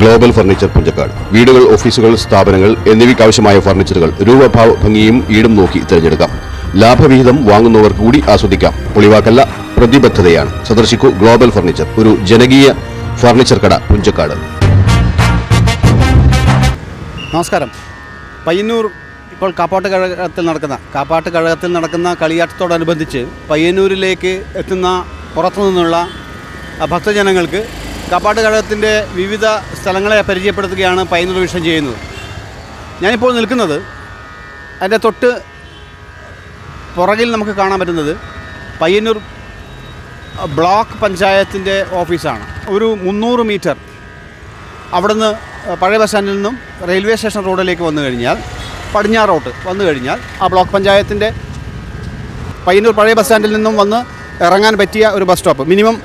Global furniture Punchakkad. വീടുകൾ ഓഫീസുകൾ സ്ഥാപനങ്ങൾ എന്നിവയ്ക്കാവശ്യമായ ഫർണിച്ചറുകൾ രൂപഭാവ ഭംഗിയും ഈടും നോക്കി തിരഞ്ഞെടുക്കാം. ലാഭവിഹിതം വാങ്ങുന്നവർക്ക് കൂടി ആസ്വദിക്കാം. ഒളിവാക്കല്ല പ്രതിബദ്ധതയാണ്. സന്ദർശിക്കൂ ഗ്ലോബൽ ഫർണിച്ചർ ഒരു ജനകീയ ഫർണിച്ചർ കട പുഞ്ചക്കാട്. നമസ്കാരം. പയ്യന്നൂർ ഇപ്പോൾ കാപ്പാട്ട് കഴകത്തിൽ നടക്കുന്ന കാപ്പാട്ട് കഴകത്തിൽ നടക്കുന്ന കളിയാട്ടത്തോടനുബന്ധിച്ച് പയ്യന്നൂരിലേക്ക് എത്തുന്ന പുറത്തു നിന്നുള്ള ഭക്തജനങ്ങൾക്ക് കാപ്പാട്ട് കഴകത്തിന്റെ വിവിധ സ്ഥലങ്ങളെ പരിചയപ്പെടുത്തുകയാണ് പൈനൽ വിഷൻ ചെയ്യുന്നത്. ഞാനിപ്പോൾ നിൽക്കുന്നത് അതിന്റെ തൊട്ട് പുറകിൽ നമുക്ക് കാണാൻ പറ്റുന്നത് പയ്യന്നൂർ ബ്ലോക്ക് പഞ്ചായത്തിന്റെ ഓഫീസാണ്. ഒരു മുന്നൂറ് മീറ്റർ അവിടുന്ന് പഴയ ബസ് സ്റ്റാൻഡിൽ നിന്നും റെയിൽവേ സ്റ്റേഷൻ റോഡിലേക്ക് വന്നു കഴിഞ്ഞാൽ പടിഞ്ഞാറ് പടിഞ്ഞാറോട്ട് വന്നു കഴിഞ്ഞാൽ ആ ബ്ലോക്ക് പഞ്ചായത്തിന്റെ പയ്യന്നൂർ പഴയ ബസ് സ്റ്റാൻഡിൽ നിന്നും വന്ന് ഇറങ്ങാൻ പറ്റിയ ഒരു bus stop. Minimum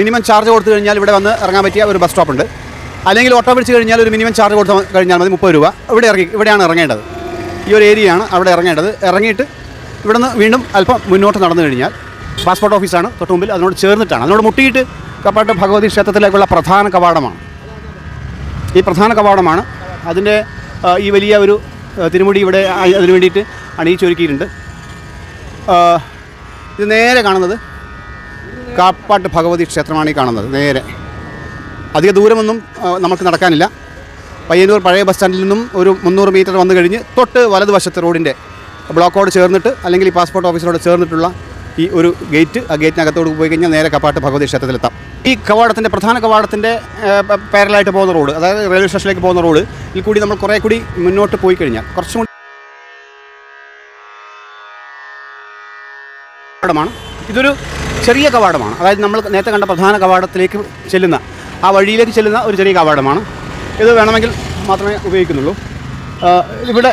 minimum charge കൊടുത്തു കഴിഞ്ഞാൽ ഇവിടെ വന്ന് ഇറങ്ങാൻ പറ്റിയ ഒരു ബസ് സ്റ്റോപ്പ് ഉണ്ട്. അല്ലെങ്കിൽ ഓട്ടോ പിടിച്ച് കഴിഞ്ഞാൽ ഒരു മിനിമം ചാർജ് കൊടുത്ത് കഴിഞ്ഞാൽ മതി മുപ്പത് രൂപ. ഇവിടെ ഇറങ്ങി ഇവിടെയാണ് ഇറങ്ങേണ്ടത്. ഈ ഒരു ഏരിയയാണ് അവിടെ ഇറങ്ങേണ്ടത്. ഇറങ്ങിയിട്ട് ഇവിടെ നിന്ന് വീണ്ടും അല്പം മുന്നോട്ട് നടന്നു കഴിഞ്ഞാൽ പാസ്പോർട്ട് ഓഫീസാണ് തൊട്ട് മുമ്പിൽ അതിനോട് ചേർന്നിട്ടാണ്. അതിനോട് മുട്ടിയിട്ട് കപ്പാട്ട് ഭഗവതി ക്ഷേത്രത്തിലേക്കുള്ള പ്രധാന കവാടമാണ്. ഈ പ്രധാന കവാടമാണ്. അതിന്റെ ഈ വലിയ ഒരു തിരുമുടി ഇവിടെ അതിനു വേണ്ടിയിട്ട് അണിയിച്ചൊരുക്കിയിട്ടുണ്ട്. ഇത് നേരെ കാണുന്നത് കാപ്പാട്ട് ഭഗവതി ക്ഷേത്രമാണ് ഈ കാണുന്നത് നേരെ. അധിക ദൂരമൊന്നും നമുക്ക് നടക്കാനില്ല. പയ്യന്നൂർ പഴയ ബസ് സ്റ്റാൻഡിൽ നിന്നും ഒരു മുന്നൂറ് മീറ്റർ വന്നു കഴിഞ്ഞ് തൊട്ട് വലതുവശത്ത് റോഡിന്റെ ബ്ലോക്കോട് ചേർന്നിട്ട് അല്ലെങ്കിൽ ഈ പാസ്പോർട്ട് ഓഫീസിനോട് ചേർന്നിട്ടുള്ള ഈ ഒരു ഗേറ്റ് ആ ഗേറ്റിനകത്തോട് പോയി കഴിഞ്ഞാൽ നേരെ കപ്പാട്ട് ഭഗവതി ക്ഷേത്രത്തിലെത്താം. ഈ കവാടത്തിന്റെ പ്രധാന കവാടത്തിന്റെ പാരലായിട്ട് പോകുന്ന റോഡ് അതായത് റെയിൽവേ സ്റ്റേഷനിലേക്ക് പോകുന്ന റോഡ് ഇതിൽ കൂടി നമ്മൾ കുറേ കൂടി മുന്നോട്ട് പോയി കഴിഞ്ഞാൽ കുറച്ചും കൂടി ഇതൊരു ചെറിയ കവാടമാണ്. അതായത് നമ്മൾ നേരത്തെ കണ്ട പ്രധാന കവാടത്തിലേക്ക് ചെല്ലുന്ന ആ വഴിയിലേക്ക് ചെല്ലുന്ന ഒരു ചെറിയ കവാടമാണ്. ഇത് വേണമെങ്കിൽ മാത്രമേ ഉപയോഗിക്കുന്നുള്ളൂ. ഇവിടെ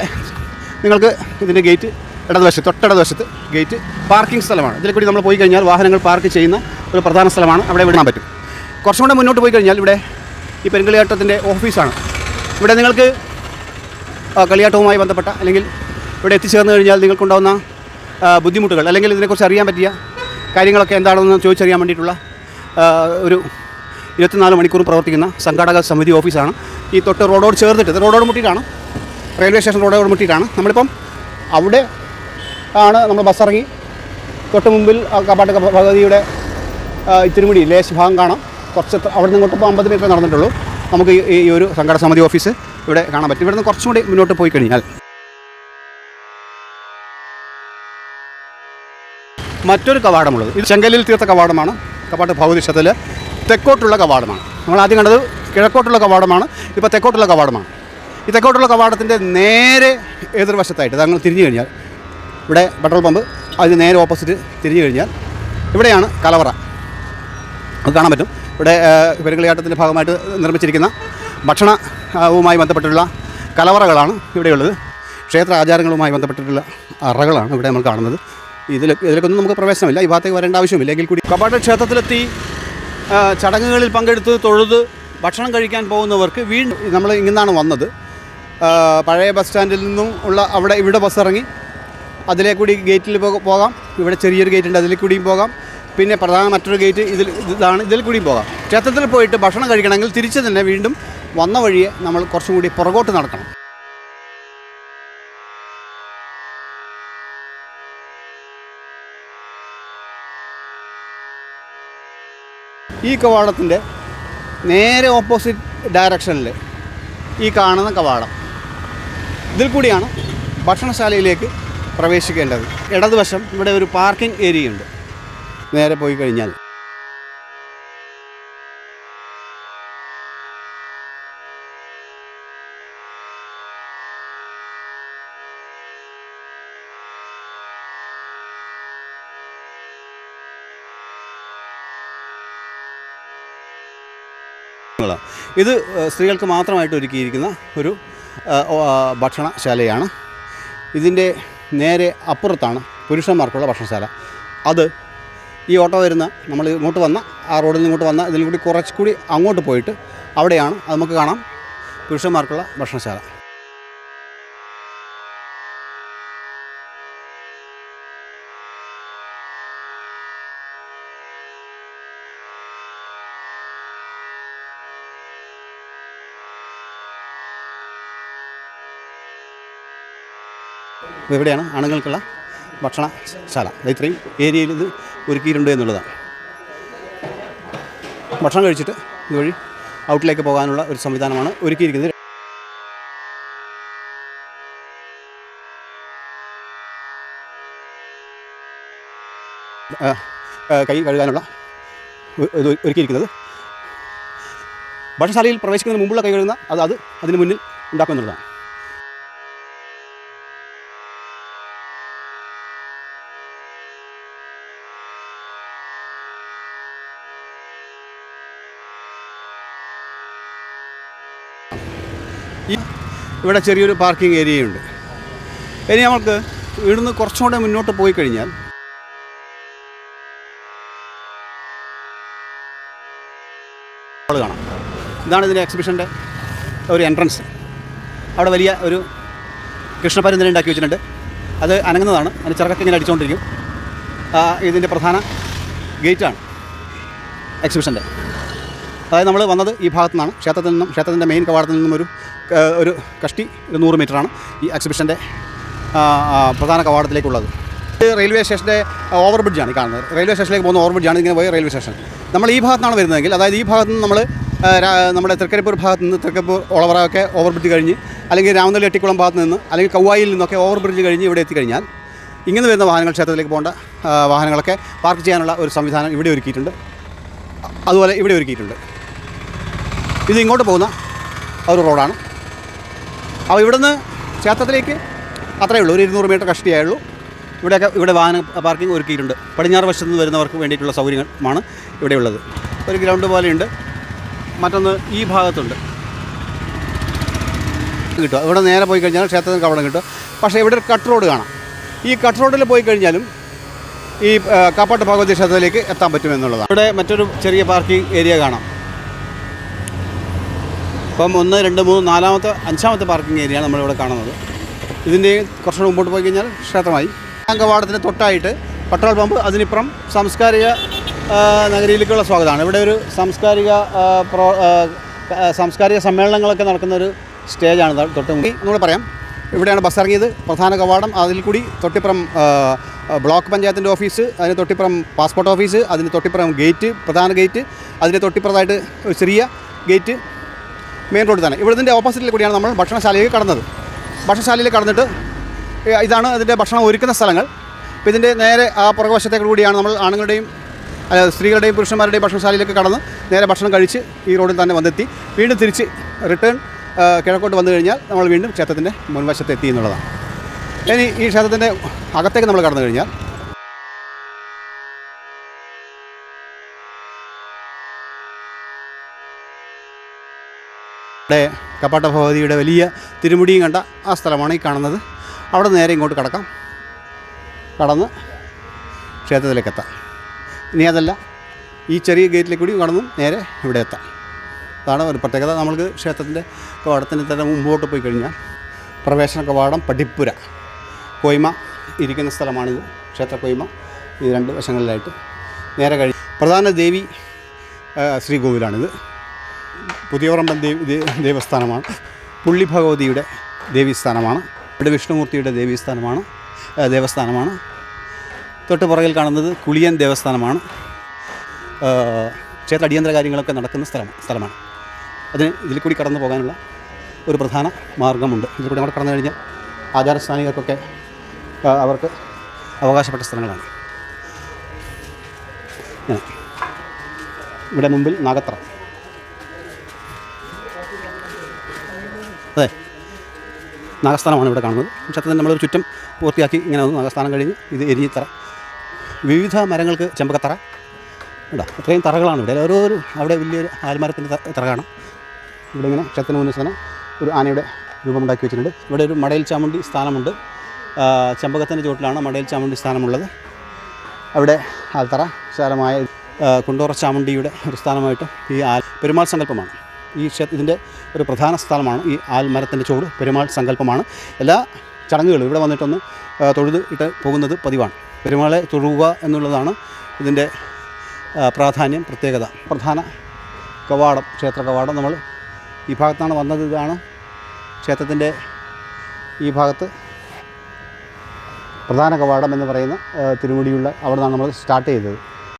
നിങ്ങൾക്ക് ഇതിന്റെ ഗേറ്റ് ഇടതുവശത്ത് തൊട്ടടതുവശത്ത് ഗേറ്റ് പാർക്കിംഗ് സ്ഥലമാണ്. ഇതിൽ കൂടി നമ്മൾ പോയി കഴിഞ്ഞാൽ വാഹനങ്ങൾ പാർക്ക് ചെയ്യുന്ന ഒരു പ്രധാന സ്ഥലമാണ് അവിടെ വിടാൻ പറ്റും. കുറച്ചും കൂടെ മുന്നോട്ട് പോയി കഴിഞ്ഞാൽ ഇവിടെ ഈ പെരുങ്കളിയാട്ടത്തിന്റെ ഓഫീസാണ്. ഇവിടെ നിങ്ങൾക്ക് കളിയാട്ടവുമായി ബന്ധപ്പെട്ട അല്ലെങ്കിൽ ഇവിടെ എത്തിച്ചേർന്ന് കഴിഞ്ഞാൽ നിങ്ങൾക്കുണ്ടാകുന്ന ബുദ്ധിമുട്ടുകൾ അല്ലെങ്കിൽ ഇതിനെക്കുറിച്ച് അറിയാൻ പറ്റിയ കാര്യങ്ങളൊക്കെ എന്താണെന്ന് ചോദിച്ചറിയാൻ വേണ്ടിയിട്ടുള്ള ഒരു ഇരുപത്തിനാല് മണിക്കൂർ പ്രവർത്തിക്കുന്ന സംഘാടക സമിതി ഓഫീസാണ്. ഈ തൊട്ട് റോഡോട് ചേർന്നിട്ട് റോഡോട് മുട്ടിയിട്ടാണ്. Railway station റോഡോട് മുട്ടിയിട്ടാണ്. നമ്മളിപ്പം അവിടെ ആണ് നമ്മൾ ബസ് ഇറങ്ങി. തൊട്ട് മുമ്പിൽ കപ്പാട്ട് ഭഗവതിയുടെ ഇത്തിരിമുടി ലേശ് ഭാഗം കാണാം. കുറച്ച് അവിടെ നിന്ന് ഇങ്ങോട്ട് അമ്പത് മീറ്റർ നടന്നിട്ടുള്ളൂ. നമുക്ക് ഈ ഒരു സംഘടന സമിതി ഓഫീസ് ഇവിടെ കാണാൻ പറ്റും. ഇവിടെ നിന്ന് കുറച്ചും കൂടി മുന്നോട്ട് പോയി കഴിഞ്ഞാൽ മറ്റൊരു കവാടമുള്ളത്. ഇത് ചെങ്കലിൽ തീർത്ത കവാടമാണ്. കവാട്ട് ഭൗതിഷത്തിൽ തെക്കോട്ടുള്ള കവാടമാണ്. നമ്മൾ ആദ്യം കണ്ടത് കിഴക്കോട്ടുള്ള കവാടമാണ്. ഇപ്പോൾ തെക്കോട്ടുള്ള കവാടമാണ്. ഈ തെക്കോട്ടുള്ള കവാടത്തിന്റെ നേരെ എതിർവശത്തായിട്ട് താങ്കൾ തിരിഞ്ഞു കഴിഞ്ഞാൽ ഇവിടെ പെട്രോൾ പമ്പ് അതിന് നേരെ ഓപ്പോസിറ്റ് തിരിഞ്ഞു കഴിഞ്ഞാൽ ഇവിടെയാണ് കലവറ. അത് കാണാൻ പറ്റും. ഇവിടെ പെരുങ്കളിയാട്ടത്തിന്റെ ഭാഗമായിട്ട് നിർമ്മിച്ചിരിക്കുന്ന ഭക്ഷണവുമായി ബന്ധപ്പെട്ടിട്ടുള്ള കലവറകളാണ് ഇവിടെയുള്ളത്. ക്ഷേത്ര ആചാരങ്ങളുമായി ബന്ധപ്പെട്ടിട്ടുള്ള അറകളാണ് ഇവിടെ നമ്മൾ കാണുന്നത്. ഇതിൽ ഇതിലേക്കൊന്നും നമുക്ക് പ്രവേശനമില്ല. ഈ ഭാഗത്തേക്ക് വരേണ്ട ആവശ്യമില്ല. എങ്കിൽ കൂടി കപാട്ട ക്ഷേത്രത്തിലെത്തി ചടങ്ങുകളിൽ പങ്കെടുത്ത് തൊഴുത് ഭക്ഷണം കഴിക്കാൻ പോകുന്നവർക്ക് വീണ്ടും നമ്മൾ ഇങ്ങനാണ് വന്നത്. പഴയ ബസ് സ്റ്റാൻഡിൽ നിന്നും ഉള്ള അവിടെ ഇവിടെ ബസ് ഇറങ്ങി അതിലേ കൂടി ഗേറ്റിൽ പോകാം. ഇവിടെ ചെറിയൊരു ഗേറ്റ് ഉണ്ട് അതിൽ കൂടിയും പോകാം. പിന്നെ പ്രധാന മറ്റൊരു ഗേറ്റ് ഇതിൽ ഇതാണ് ഇതിൽ കൂടിയും പോകാം. ക്ഷേത്രത്തിൽ പോയിട്ട് ഭക്ഷണം കഴിക്കണമെങ്കിൽ തിരിച്ച് തന്നെ വീണ്ടും വന്ന വഴിയെ നമ്മൾ കുറച്ചും കൂടി പുറകോട്ട് നടക്കണം. ഈ കവാടത്തിന്റെ നേരെ ഓപ്പോസിറ്റ് ഡയറക്ഷനിൽ ഈ കാണുന്ന കവാടം. ഇതിൽ കൂടിയാണ് ഭക്ഷണശാലയിലേക്ക് പ്രവേശിക്കേണ്ടത്. ഇടതുവശം ഇവിടെ ഒരു പാർക്കിംഗ് ഏരിയ ഉണ്ട്. നേരെ പോയി കഴിഞ്ഞാൽ എന്നുള്ളതാണ്. ഇത് സ്ത്രീകൾക്ക് മാത്രമായിട്ട് ഒരുക്കിയിരിക്കുന്ന ഒരു ഭക്ഷണശാലയാണ്. ഇതിന്റെ നേരെ അപ്പുറത്താണ് പുരുഷന്മാർക്കുള്ള ഭക്ഷണശാല. അത് ഈ ഓട്ടോ വരുന്ന നമ്മൾ ഇങ്ങോട്ട് വന്ന ആ റോഡിൽ നിന്ന് ഇങ്ങോട്ട് വന്ന ഇതിൽ കൂടി കുറച്ചുകൂടി അങ്ങോട്ട് പോയിട്ട് അവിടെയാണ് അത് നമുക്ക് കാണാം പുരുഷന്മാർക്കുള്ള ഭക്ഷണശാല. അപ്പോൾ ഇവിടെയാണ് ആണുങ്ങൾക്കുള്ള ഭക്ഷണശാല ഇത്രയും ഏരിയയിൽ ഇത് ഒരുക്കിയിട്ടുണ്ട് എന്നുള്ളതാണ്. ഭക്ഷണം കഴിച്ചിട്ട് ഇതുവഴി ഔട്ടിലേക്ക് പോകാനുള്ള ഒരു സംവിധാനമാണ് ഒരുക്കിയിരിക്കുന്നത്. കൈ കഴുകാനുള്ള ഇത് ഒരുക്കിയിരിക്കുന്നത്. ഭക്ഷണശാലയിൽ പ്രവേശിക്കുന്നതിന് മുമ്പുള്ള കൈ കഴുകുന്ന അത് അത് അതിന് മുന്നിൽ ഉണ്ടാക്കുമെന്നുള്ളതാണ് ഈ ഇവിടെ ചെറിയൊരു പാർക്കിംഗ് ഏരിയയുണ്ട്. ഇനി നമ്മൾക്ക് ഇവിടുന്ന് കുറച്ചും കൂടെ മുന്നോട്ട് പോയി കഴിഞ്ഞാൽ കാണാം. ഇതാണ് ഇതിന്റെ എക്സിബിഷന്റെ ഒരു എൻട്രൻസ്. അവിടെ വലിയ ഒരു കൃഷ്ണപരന്തര ഉണ്ടാക്കി വെച്ചിട്ടുണ്ട്. അത് അനങ്ങുന്നതാണ്. അതിന് ചിറകൊക്കെ ഇങ്ങനെ അടിച്ചുകൊണ്ടിരിക്കും. ഇതിന്റെ പ്രധാന ഗേറ്റാണ് എക്സിബിഷന്റെ. അതായത് നമ്മൾ വന്നത് ഈ ഭാഗത്തു നിന്നാണ്. ക്ഷേത്രത്തിൽ നിന്നും ക്ഷേത്രത്തിന്റെ മെയിൻ കവാടത്തിൽ നിന്നും ഒരു ഒരു കഷ്ടി ഒരു നൂറ് മീറ്ററാണ് ഈ എക്സിബിഷന്റെ പ്രധാന കവാടത്തിലേക്കുള്ളത്. റെയിൽവേ സ്റ്റേഷന്റെ ഓവർ ബ്രിഡ്ജാണ് ഈ കാണുന്നത്. റെയിൽവേ സ്റ്റേഷനിലേക്ക് പോകുന്ന ഓവർ ബ്രിഡ്ജാണ് ഇങ്ങനെ പോയ റെയിൽവേ സ്റ്റേഷൻ നമ്മൾ ഈ ഭാഗത്താണ് വരുന്നതെങ്കിൽ അതായത് ഈ ഭാഗത്ത് നിന്ന് നമ്മൾ നമ്മുടെ തൃക്കരിപ്പൂർ ഭാഗത്ത് നിന്ന് തൃക്കരിപ്പൂർ ഒളവറൊക്കെ ഓവർ ബ്രിഡ്ജ് കഴിഞ്ഞ് അല്ലെങ്കിൽ രാമനല്ലി എട്ടിക്കുളം ഭാഗത്ത് നിന്ന് അല്ലെങ്കിൽ കൗവായിൽ നിന്നൊക്കെ ഓവർ ബ്രിഡ്ജ് കഴിഞ്ഞ് ഇവിടെ എത്തിക്കഴിഞ്ഞാൽ ഇങ്ങനെ വരുന്ന വാഹനങ്ങൾ ക്ഷേത്രത്തിലേക്ക് പോകേണ്ട വാഹനങ്ങളൊക്കെ പാർക്ക് ചെയ്യാനുള്ള ഒരു സംവിധാനം ഇവിടെ ഒരുക്കിയിട്ടുണ്ട്. അതുപോലെ ഇവിടെ ഒരുക്കിയിട്ടുണ്ട്. ഇത് ഇങ്ങോട്ട് പോകുന്ന ഒരു റോഡാണ്. അപ്പോൾ ഇവിടുന്ന് ക്ഷേത്രത്തിലേക്ക് അത്രയേ ഉള്ളൂ ഒരു ഇരുന്നൂറ് മീറ്റർ കഷ്ടിയേ ഉള്ളൂ ഇവിടെയൊക്കെ ഇവിടെ വാഹന പാർക്കിംഗ് ഒരുക്കിയിട്ടുണ്ട്. പടിഞ്ഞാറ് വശത്ത് നിന്ന് വരുന്നവർക്ക് വേണ്ടിയിട്ടുള്ള സൗകര്യങ്ങളാണ് ഇവിടെയുള്ളത് ഒരു ഗ്രൗണ്ട് പോലെയുണ്ട്. മറ്റൊന്ന് ഈ ഭാഗത്തുണ്ട്. കിട്ടും. ഇവിടെ നേരെ പോയി കഴിഞ്ഞാൽ ക്ഷേത്രത്തിന് കവടം കിട്ടും. പക്ഷേ ഇവിടെ ഒരു കട്ട് റോഡ് കാണാം. ഈ കട്ട് റോഡിൽ പോയി കഴിഞ്ഞാലും ഈ കാപ്പാട്ട് ഭഗവതി ക്ഷേത്രത്തിലേക്ക് എത്താൻ പറ്റുമെന്നുള്ളതാണ് ഇവിടെ മറ്റൊരു ചെറിയ പാർക്കിംഗ് ഏരിയ കാണാം. ഇപ്പം ഒന്ന് രണ്ട് മൂന്ന് നാലാമത്തെ അഞ്ചാമത്തെ പാർക്കിംഗ് ഏരിയയാണ് നമ്മളിവിടെ കാണുന്നത്. ഇതിന്റെ കുറച്ചുകൂടെ മുമ്പോട്ട് പോയി കഴിഞ്ഞാൽ ക്ഷേത്രമായി. അങ്കവാടത്തിന് തൊട്ടായിട്ട് പെട്രോൾ പമ്പ് അതിനിപ്പുറം സാംസ്കാരിക നഗരിയിലേക്കുള്ള സ്വാഗതമാണ്. ഇവിടെ ഒരു സാംസ്കാരിക പ്രോ സാംസ്കാരിക സമ്മേളനങ്ങളൊക്കെ നടക്കുന്ന ഒരു സ്റ്റേജാണ് തൊട്ട് മുമ്പ് ഒന്നുകൂടെ പറയാം. ഇവിടെയാണ് ബസ് ഇറങ്ങിയത്. പ്രധാന കവാടം. അതിൽ കൂടി തൊട്ടിപ്പുറം ബ്ലോക്ക് പഞ്ചായത്തിന്റെ ഓഫീസ് അതിന് തൊട്ടിപ്പുറം പാസ്പോർട്ട് ഓഫീസ് അതിന് തൊട്ടിപ്പുറം ഗേറ്റ് പ്രധാന ഗേറ്റ് അതിന് തൊട്ടിപ്പുറത്തായിട്ട് ചെറിയ ഗേറ്റ് മെയിൻ റോഡിൽ തന്നെ ഇവിടുത്തെ ഓപ്പോസിറ്റിൽ കൂടിയാണ് നമ്മൾ ഭക്ഷണശാലയിലേക്ക് കടന്നത്. ഭക്ഷണശാലയിൽ കടന്നിട്ട് ഇതാണ് ഇതിന്റെ ഭക്ഷണം ഒരുക്കുന്ന സ്ഥലങ്ങൾ. അപ്പോൾ ഇതിന്റെ നേരെ ആ പുറകുവശത്തേക്ക് കൂടിയാണ് നമ്മൾ ആണുങ്ങളുടെയും സ്ത്രീകളുടെയും പുരുഷന്മാരുടെയും ഭക്ഷണശാലയിലേക്ക് കടന്ന് നേരെ ഭക്ഷണം കഴിച്ച് ഈ റോഡിൽ തന്നെ വന്നെത്തി. വീണ്ടും തിരിച്ച് റിട്ടേൺ കിഴക്കോട്ട് വന്നു കഴിഞ്ഞാൽ നമ്മൾ വീണ്ടും ക്ഷേത്രത്തിന്റെ മുൻവശത്ത് എത്തി എന്നുള്ളതാണ്. ഇനി ഈ ക്ഷേത്രത്തിന്റെ അകത്തേക്ക് നമ്മൾ കടന്നു കഴിഞ്ഞാൽ ഇവിടെ കപ്പാട്ട ഭഗവതിയുടെ വലിയ തിരുമുടിയും കണ്ട ആ സ്ഥലമാണ് ഈ കാണുന്നത്. അവിടെ നേരെ ഇങ്ങോട്ട് കടക്കാം. കടന്ന് ക്ഷേത്രത്തിലേക്ക് എത്താം. ഇനി അതല്ല ഈ ചെറിയ ഗേറ്റിലേക്ക് കൂടി കടന്നും നേരെ ഇവിടെ എത്താം. അതാണ് ഒരു പ്രത്യേകത. നമ്മൾക്ക് ക്ഷേത്രത്തിന്റെ കവാടത്തിന്റെ തന്നെ മുമ്പോട്ട് പോയി കഴിഞ്ഞാൽ പ്രവേശന കവാടം പടിപ്പുര. കോയ്മ ഇരിക്കുന്ന സ്ഥലമാണിത്. ക്ഷേത്ര കോയ്മ ഈ രണ്ട് വശങ്ങളിലായിട്ട് നേരെ കഴിഞ്ഞ് പ്രധാന ദേവി ശ്രീകോവിലാണിത് പുതിയവറമ്പൻ ദേവി ദേവസ്ഥാനമാണ്. പുള്ളി ഭഗവതിയുടെ ദേവീസ്ഥാനമാണ്. ഇവിടെ വിഷ്ണുമൂർത്തിയുടെ ദേവീസ്ഥാനമാണ് ദേവസ്ഥാനമാണ്. തൊട്ട് പുറകിൽ കാണുന്നത് കുളിയൻ ദേവസ്ഥാനമാണ്. ക്ഷേത്ര അടിയന്തര കാര്യങ്ങളൊക്കെ നടക്കുന്ന സ്ഥലമാണ് സ്ഥലമാണ്. അതിന് ഇതിൽ കൂടി കടന്നു പോകാനുള്ള ഒരു പ്രധാന മാർഗമുണ്ട്. ഇതിൽ കൂടി അവിടെ കടന്നു കഴിഞ്ഞാൽ ആചാരസ്ഥാനികർക്കൊക്കെ അവർക്ക് അവകാശപ്പെട്ട സ്ഥലങ്ങളാണ്. ഇവിടെ മുമ്പിൽ നാഗത്ര നാഗസ്ഥാനമാണ് ഇവിടെ കാണുന്നത്. ക്ഷേത്രത്തിൽ നമ്മളൊരു ചുറ്റം പൂർത്തിയാക്കി ഇങ്ങനെ വന്നു നാഗസ്ഥാനം കഴിഞ്ഞ് ഇത് എരിഞ്ഞിത്തറ. വിവിധ മരങ്ങൾക്ക് ചെമ്പക്കത്തറ ഉണ്ടോ ഇത്രയും തറകളാണ് ഇവിടെ. ഓരോ അവിടെ വലിയൊരു ആൽമരത്തിന്റെ തറ കാണാം ഇവിടെ ഇങ്ങനെ ക്ഷേത്രത്തിന് മുന്നിൽ തന്നെ ഒരു ആനയുടെ രൂപം ഉണ്ടാക്കി വെച്ചിട്ടുണ്ട്. ഇവിടെ ഒരു മടയിൽ ചാമുണ്ടി സ്ഥാനമുണ്ട്. ചെമ്പകത്തിന്റെ ചുവട്ടിലാണ് മടയിൽ ചാമുണ്ടി സ്ഥാനമുള്ളത്. അവിടെ ആൽത്തറ ആ, കുണ്ടോറ ചാമുണ്ടിയുടെ ഒരു സ്ഥാനമായിട്ട് ഈ ആൽ പെരുമാൾ സങ്കല്പമാണ്. ഈ ക്ഷേത്ര ഇതിന്റെ ഒരു പ്രധാന സ്ഥലമാണ് ഈ ആൽമരത്തിന്റെ ചുവട് പെരുമാൾ സങ്കല്പമാണ്. എല്ലാ ചടങ്ങുകളും ഇവിടെ വന്നിട്ടൊന്ന് തൊഴുത് ഇട്ട് പോകുന്നത് പതിവാണ്. പെരുമാളെ തൊഴുക എന്നുള്ളതാണ് ഇതിന്റെ പ്രാധാന്യം പ്രത്യേകത. പ്രധാന കവാടം ക്ഷേത്ര കവാടം നമ്മൾ ഈ ഭാഗത്താണ് വന്നത്. ഇതാണ് ക്ഷേത്രത്തിന്റെ ഈ ഭാഗത്ത് പ്രധാന കവാടം എന്ന് പറയുന്ന തിരുമുടിയുള്ള അവിടെ നിന്നാണ് നമ്മൾ സ്റ്റാർട്ട് ചെയ്തത്.